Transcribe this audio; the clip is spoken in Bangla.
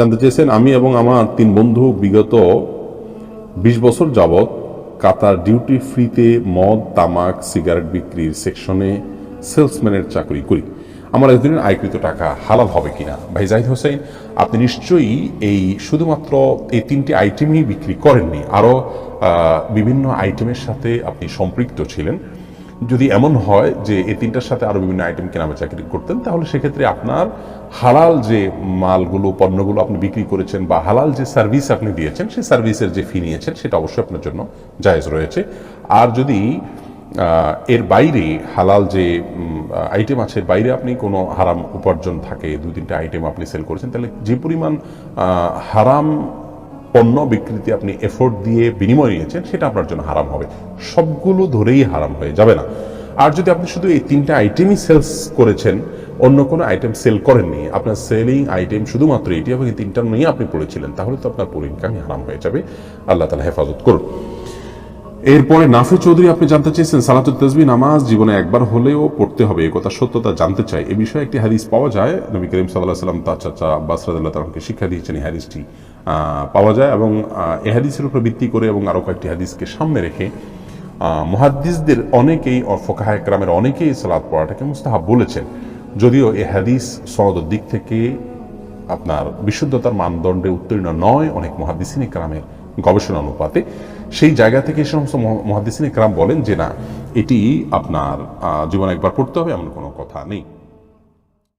জানতে চেয়েছেন, আমি এবং আমার তিন বন্ধু বিগত বিশ বছর যাবৎ কাতার ডিউটি ফ্রিতে মদ, তামাক, সিগারেট বিক্রির সেকশনে সেলসম্যানের চাকরি করি। আমার এতদিনের আয়কৃত টাকা হালাল হবে কিনা? ভাই জাহিদ হোসেন, আপনি নিশ্চয়ই এই শুধুমাত্র এই তিনটি আইটেমই বিক্রি করেননি। আরও বিভিন্ন আইটেমের সাথে আপনি সম্পৃক্ত ছিলেন। যদি এমন হয় যে এই তিনটার সাথে আরও বিভিন্ন আইটেম কেনাবে চাকরি করতেন, তাহলে সেক্ষেত্রে আপনার হালাল যে মালগুলো, পণ্যগুলো আপনি বিক্রি করেছেন বা হালাল যে সার্ভিস আপনি দিয়েছেন, সেই সার্ভিসের যে ফি নিয়েছেন, সেটা অবশ্যই আপনার জন্য জায়েজ রয়েছে। আর যদি এর বাইরে হালাল যে আইটেম আছে বাইরে আপনি কোনো হারাম উপার্জন থাকে দু তিনটা আইটেম আপনি সেল করেছেন, তাহলে যে পরিমাণ হারাম পণ্য বিক্রিতে আপনি এফোর্ট দিয়ে বিনিময় নিয়েছেন, সেটা আপনার জন্য হারাম হবে। সবগুলো ধরেই হারাম হয়ে যাবে না। আর যদি আপনি শুধু এই তিনটা আইটেমই সেলস করেছেন, অন্য কোনো আইটেম সেল করেননি, আপনার সেলিং আইটেম শুধুমাত্র এটি এবং এই তিনটা নিয়ে আপনি পড়েছিলেন, তাহলে তো আপনার পুরো ইনকামই হারাম হয়ে যাবে। আল্লাহ তালা হেফাজত করুন। এরপরে নাফে চৌধুরী, আপনি জানতে চেয়েছেন সালাতুল তসবি নামাজ জীবনে একবার হলেও পড়তে হবে, এই কথা সত্যতা জানতে চাই। এ বিষয়ে একটি হাদিস পাওয়া যায়, নবী করিম সাল্লাহ সাল্লাম তার চাচা আব্বাস রাদিল্লাহ তালামকে শিক্ষা দিয়েছেন এই হাদিসটি পাওয়া যায় এবং এ হাদিসের উপর ভিত্তি করে এবং আরও কয়েকটি হাদিসকে সামনে রেখে মুহাদ্দিসদের অনেকেই ফোকাহা একরামের অনেকেই সালাদ পড়াটাকে মুস্তাহাব বলেছেন। যদিও এ হাদিস সনদের দিক থেকে আপনার বিশুদ্ধতার মানদণ্ডে উত্তীর্ণ নয়, অনেক মহাদিসিনী ক্রামের গবেষণা অনুপাতে, সেই জায়গা থেকে এই সমস্ত মহাদিসিন ইকরাম বলেন যে না, এটি আপনার জীবনে একবার পড়তে হবে, এমন কোনো কথা নেই।